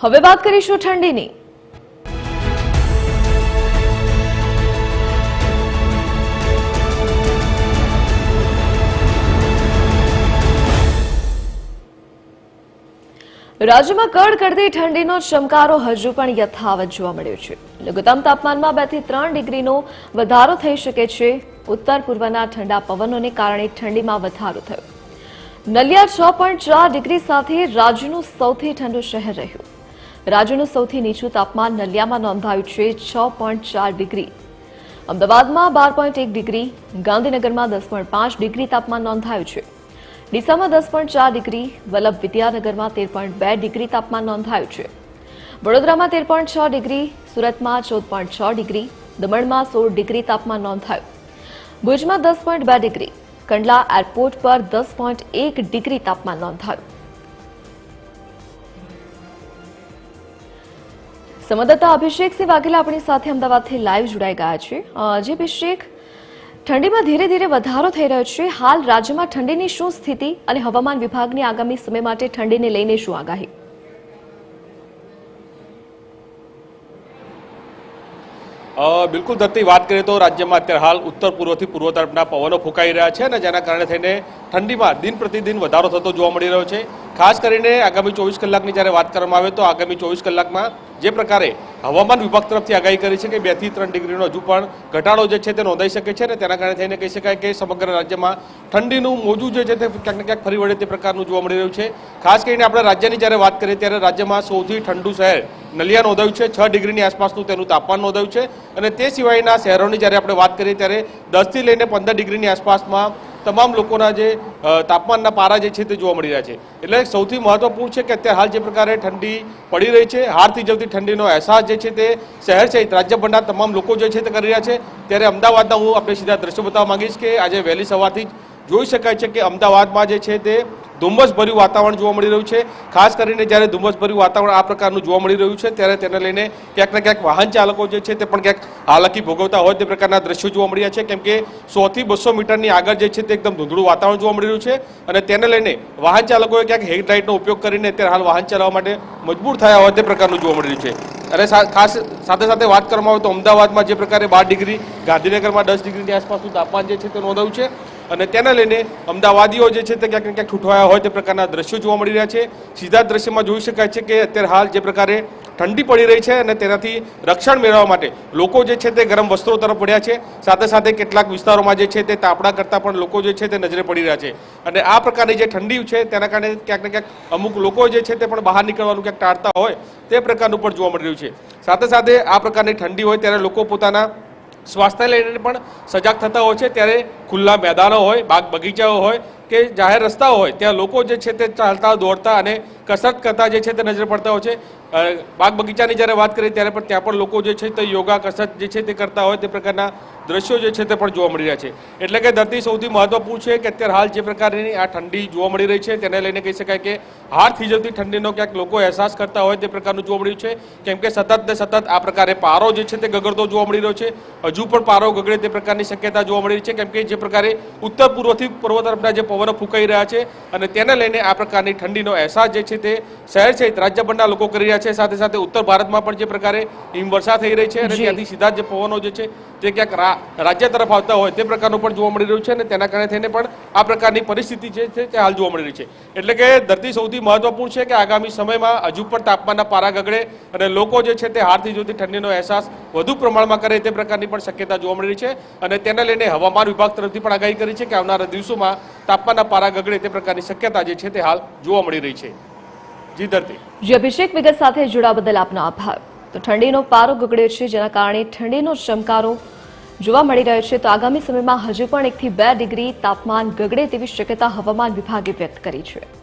હવે વાત કરીશું ઠંડીની. રાજ્યમાં કડકડતી ઠંડીનો ચમકારો હજુ પણ યથાવત જોવા મળ્યો છે. લઘુત્તમ તાપમાનમાં બેથી ત્રણ ડિગ્રીનો વધારો થઈ શકે છે. ઉત્તર પૂર્વના ઠંડા પવનોને કારણે ઠંડીમાં વધારો થયો. નલિયા છ પોઈન્ટ ચાર ડિગ્રી સાથે રાજ્યનું સૌથી ઠંડુ શહેર રહ્યું. રાજ્યનું સૌથી નીચું તાપમાન નલિયામાં નોંધાયું છે છ પોઈન્ટ ચાર ડિગ્રી. અમદાવાદમાં બાર પોઈન્ટ એક ડિગ્રી, ગાંધીનગરમાં દસ પોઈન્ટ પાંચ ડિગ્રી તાપમાન નોંધાયું છે. ડીસામાં દસ પોઈન્ટ ચાર ડિગ્રી, વલ્લભ વિદ્યાનગરમાં તેર પોઈન્ટ બે ડિગ્રી તાપમાન નોંધાયું છે. વડોદરામાં તેર છ ડિગ્રી, સુરતમાં ચૌદ પોઈન્ટ છ ડિગ્રી, દમણમાં સોળ ડિગ્રી તાપમાન નોંધાયું. ભુજમાં દસ પોઈન્ટ બે ડિગ્રી, કંડલા એરપોર્ટ પર દસ પોઈન્ટ એક ડિગ્રી તાપમાન નોંધાયું. સંવાદદાતા અભિષેક સિંહ વાઘેલા આપણી સાથે અમદાવાદથી લાઈવ જોડાઈ ગયા છે. જે અભિષેક, ઠંડીમાં ધીરે ધીરે વધારો થઈ રહ્યો છે. હાલ રાજ્યમાં ઠંડીની શું સ્થિતિ અને હવામાન વિભાગની આગામી સમય માટે ઠંડીને લઈને શું આગાહી? બિલકુલ ધરતી વાત કરીએ તો રાજ્યમાં અત્યારે હાલ ઉત્તર પૂર્વથી પૂર્વ તરફના પવનો ફૂંકાઈ રહ્યા છે અને જેના કારણે થઈને ઠંડીમાં દિન પ્રતિદિન વધારો થતો જોવા મળી રહ્યો છે. ખાસ કરીને આગામી ચોવીસ કલાકની જ્યારે વાત કરવામાં આવે તો આગામી ચોવીસ કલાકમાં જે પ્રકારે હવામાન વિભાગ તરફથી આગાહી કરી છે કે બેથી ત્રણ ડિગ્રીનો હજુ પણ ઘટાડો જે છે તે નોંધાઈ શકે છે અને તેના કારણે થઈને કહી શકાય કે સમગ્ર રાજ્યમાં ઠંડીનું મોજું જે છે તે ક્યાંક ને ક્યાંક ફરી વળે તે પ્રકારનું જોવા મળી રહ્યું છે. ખાસ કરીને આપણે રાજ્યની જ્યારે વાત કરીએ ત્યારે રાજ્યમાં સૌથી ઠંડુ શહેર નલિયા નોંધાયું છે. છ ડિગ્રીની આસપાસનું તેનું તાપમાન નોંધાયું છે અને તે સિવાયના શહેરોની જ્યારે આપણે વાત કરીએ ત્યારે દસથી લઈને પંદર ડિગ્રીની આસપાસમાં તમામ લોકોના જે તાપમાનના પારા જે છે તે જોવા મળી રહ્યા છે. એટલે સૌથી મહત્વપૂર્ણ છે કે અત્યારે હાલ જે પ્રકારે ઠંડી પડી રહી છે, હારથી જવતી ઠંડીનો અહેસાસ જે છે તે શહેર સહિત રાજ્યભરના તમામ લોકો જે છે તે કરી રહ્યા છે. ત્યારે અમદાવાદના હું આપણે સીધા દ્રશ્યો બતાવવા માંગીશ કે આજે વહેલી સવારથી જોઈ શકાય છે કે અમદાવાદમાં જે છે તે ધુમ્મસભર્યું વાતાવરણ જોવા મળી રહ્યું છે. ખાસ કરીને જ્યારે ધુમ્મસભર્યું વાતાવરણ આ પ્રકારનું જોવા મળી રહ્યું છે, ત્યારે તેને લઈને ક્યાંક ને ક્યાંક વાહન ચાલકો જે છે તે પણ ક્યાંક હાલાકી ભોગવતા હોય તે પ્રકારના દ્રશ્યો જોવા મળ્યા છે. કેમ કે સોથી બસો મીટરની આગળ જે છે તે એકદમ ધૂંધળું વાતાવરણ જોવા મળી રહ્યું છે અને તેને લઈને વાહન ચાલકોએ ક્યાંક હેડલાઇટનો ઉપયોગ કરીને અત્યારે હાલ વાહન ચલાવવા માટે મજબૂર થયા હોય તે પ્રકારનું જોવા મળી રહ્યું છે. અને ખાસ સાથે સાથે વાત કરવામાં આવે તો અમદાવાદમાં જે પ્રકારે બાર ડિગ્રી, ગાંધીનગરમાં દસ ડિગ્રીની આસપાસનું તાપમાન જે છે તે નોંધાયું છે. અને તેને લઈને અમદાવાદીઓ જે છે તે ક્યાંક ક્યાંક ઠૂંઠવાયા હોય તે પ્રકારના દ્રશ્યો જોવા મળી રહ્યા છે. સીધા દ્રશ્યમાં જોઈ શકાય છે કે અત્યારે હાલ જે પ્રકારે ઠંડી પડી રહી છે અને તેનાથી રક્ષણ મેળવવા માટે લોકો જે છે તે ગરમ વસ્ત્રો તરફ પડ્યા છે. સાથે સાથે કેટલાક વિસ્તારોમાં જે છે તે તાપડા કરતાં પણ લોકો જે છે તે નજરે પડી રહ્યા છે. અને આ પ્રકારની જે ઠંડી છે તેના કારણે ક્યાંક ને ક્યાંક અમુક લોકો જે છે તે પણ બહાર નીકળવાનું ક્યાંક ટાળતા હોય તે પ્રકારનું પણ જોવા મળી રહ્યું છે. સાથે સાથે આ પ્રકારની ઠંડી હોય ત્યારે લોકો પોતાના સ્વાસ્થ્ય લઈને પણ સજાગ થતા હોય છે. ત્યારે ખુલ્લા મેદાનો હોય, બાગ બગીચાઓ હોય કે જાહેર રસ્તાઓ હોય, ત્યાં લોકો જે છે તે ચાલતા, દોડતા અને કસરત કરતા જે છે તે નજરે પડતા હોય છે. બાગ બગીચાની જ્યારે વાત કરીએ ત્યારે પણ ત્યાં પણ લોકો જે છે તે યોગા, કસરત જે છે તે કરતા હોય તે પ્રકારના દ્રશ્યો જે છે તે પણ જોવા મળી રહ્યા છે. એટલે કે ધરતી સૌથી મહત્વપૂર્ણ છે કે અત્યારે હાલ જે પ્રકારની આ ઠંડી જોવા મળી રહી છે તેને લઈને કહી શકાય કે હાર થીજવતી ઠંડીનો ક્યાંક લોકો અહેસાસ કરતા હોય તે પ્રકારનું જોવા મળ્યું છે. કેમ કે સતત ને સતત આ પ્રકારે પારો જે છે તે ગગડતો જોવા મળી રહ્યો છે. હજુ પણ પારો ગગડે તે પ્રકારની શક્યતા જોવા મળી રહી છે. કેમ કે જે પ્રકારે ઉત્તર પૂર્વથી પૂર્વ તરફના જે પવનો ફૂંકાઈ રહ્યા છે અને તેને લઈને આ પ્રકારની ઠંડીનો અહેસાસ જે છે તે શહેર સહિત રાજ્યભરના લોકો કરી રહ્યા છે. સાથે સાથે ઉત્તર ભારતમાં પણ જે પ્રકારે હિમવર્ષા થઈ રહી છે અને ત્યાંથી સીધા જે પવનો જે છે તે ક્યાંક રાજ્ય તરફ આવતા હોય તે પ્રકારનું પણ જોવા મળી રહ્યું છે અને તેના કારણે થઈને પણ આ પ્રકારની પરિસ્થિતિ જે છે તે હાલ જોવા મળી રહી છે. એટલે કે ધરતી સૌથી મહત્વપૂર્ણ છે કે આગામી સમયમાં હજુ પણ તાપમાનના પારા ગગડે અને લોકો જે છે તે હારથી જોતી ઠંડીનો અહેસાસ વધુ પ્રમાણમાં કરે તે પ્રકારની પણ શક્યતા જોવા મળી રહી છે અને તેને લઈને હવામાન વિભાગ તરફથી પણ આગાહી કરી છે કે આવનારા દિવસોમાં તાપમાનના પારા ગગડે તે પ્રકારની શક્યતા જે છે તે હાલ જોવા મળી રહી છે. જી, ધરતી. જે, અભિષેક વિગત સાથે જોડા બદલ આપનો આભાર. તો ઠંડીનો પારો ગગડ્યો છે, જેના કારણે ઠંડીનો ચમકારો જોવા મળી રહ્યો છે. તો આગામી સમયમાં હજુ પણ એકથી બે ડિગ્રી તાપમાન ગગડે તેવી શક્યતા હવામાન વિભાગે વ્યક્ત કરી છે.